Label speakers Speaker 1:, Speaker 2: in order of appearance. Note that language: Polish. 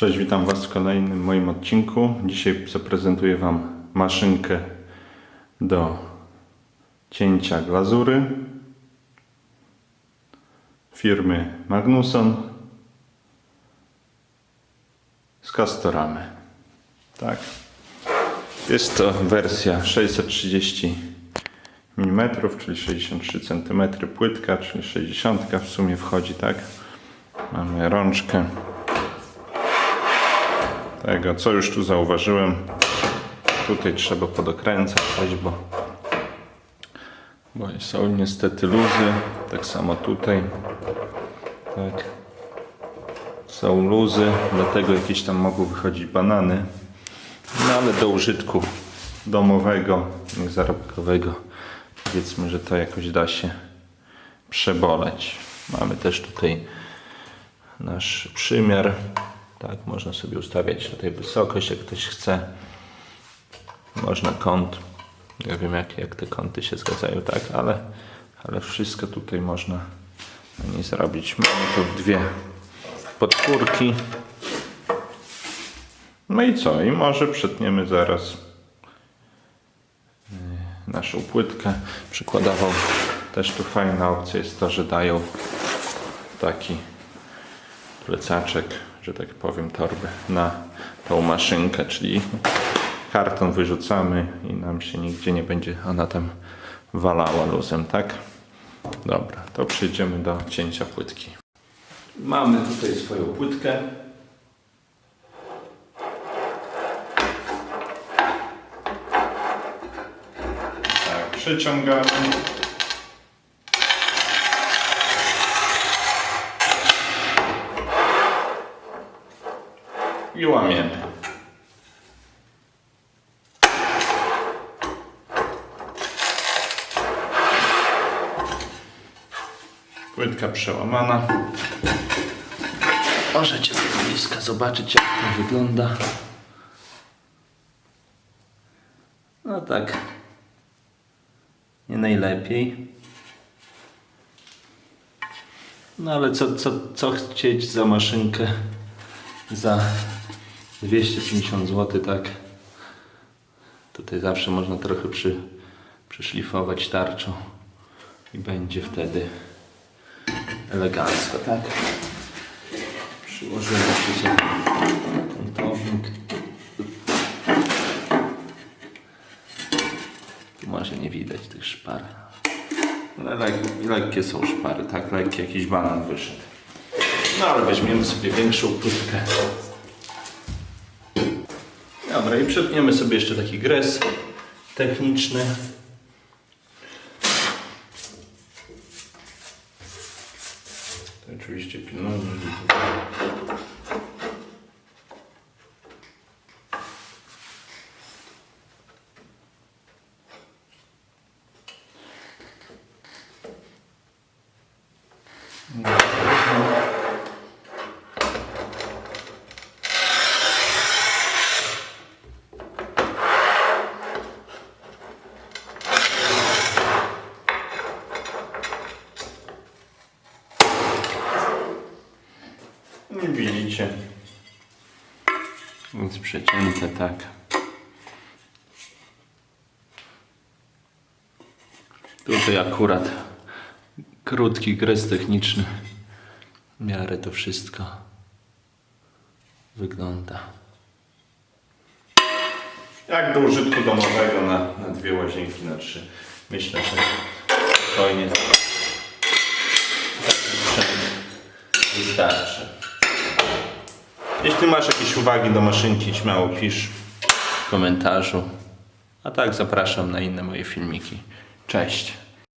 Speaker 1: Cześć, witam Was w kolejnym moim odcinku. Dzisiaj zaprezentuję Wam maszynkę do cięcia glazury firmy Magnusson z Castoramy. Tak. Jest to wersja 630 mm, czyli 63 cm płytka, czyli 60 w sumie wchodzi, tak? Mamy rączkę tego, co już tu zauważyłem. Tutaj trzeba podokręcać bo, bo są niestety luzy. Tak samo tutaj. Tak. Są luzy, dlatego jakieś tam mogą wychodzić banany. No ale do użytku domowego, niezarobkowego powiedzmy, że to jakoś da się przeboleć. Mamy też tutaj nasz przymiar. Tak, można sobie ustawiać tutaj wysokość, jak ktoś chce. Można kąt. Ja wiem, jak, jak te kąty się zgadzają, tak, ale, ale wszystko tutaj można na niej zrobić. Mamy tu dwie podpórki. No i co? I może przetniemy zaraz yy, naszą płytkę. Przykładowo też tu fajna opcja jest to, że dają taki plecaczek, że tak powiem, torby na tą maszynkę, czyli karton wyrzucamy i nam się nigdzie nie będzie ona tam walała luzem, tak? Dobra, to przejdziemy do cięcia płytki. Mamy tutaj swoją płytkę. Tak, przyciągamy. I łamiemy. Płytka przełamana. Możecie z bliska zobaczyć jak to wygląda. No tak. Nie najlepiej. No ale co, co, co chcieć za maszynkę za 250 zł, tak? Tutaj zawsze można trochę przy, przyszlifować tarczą i będzie wtedy elegancko, tak? Przyłożymy jeszcze kątownik. Tu może nie widać tych szpar. Ale lek, lekkie są szpary, tak? Lekki jakiś banan wyszedł. No ale weźmiemy sobie większą płytkę. Dobra, i przetniemy sobie jeszcze taki gres techniczny. Oczywiście pilnujmy. żeby- Nie widzicie. Więc przecięte tak. Tutaj akurat krótki gres techniczny. W miarę to wszystko wygląda. Jak do użytku domowego na, na dwie łazienki, na trzy. Myślę, że spokojnie wystarczy. Jeśli masz jakieś uwagi do maszynki, śmiało pisz w komentarzu. A tak zapraszam na inne moje filmiki. Cześć.